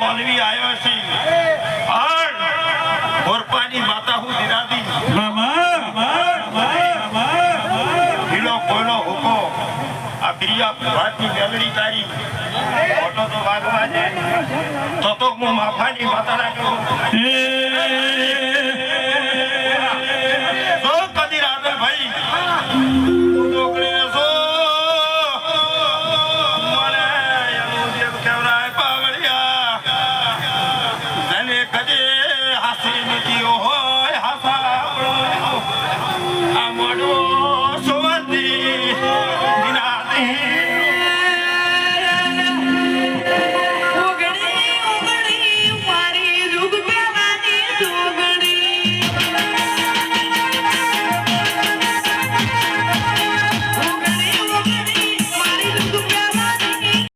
મોલવી આવ્યો છે. પણ મોરપાની માતા હું દિરાદી ઢીલો કોઈનો હુકો આ બિરિયા ભાતની મેલડી તારી. ફોટો તો વાગવા છે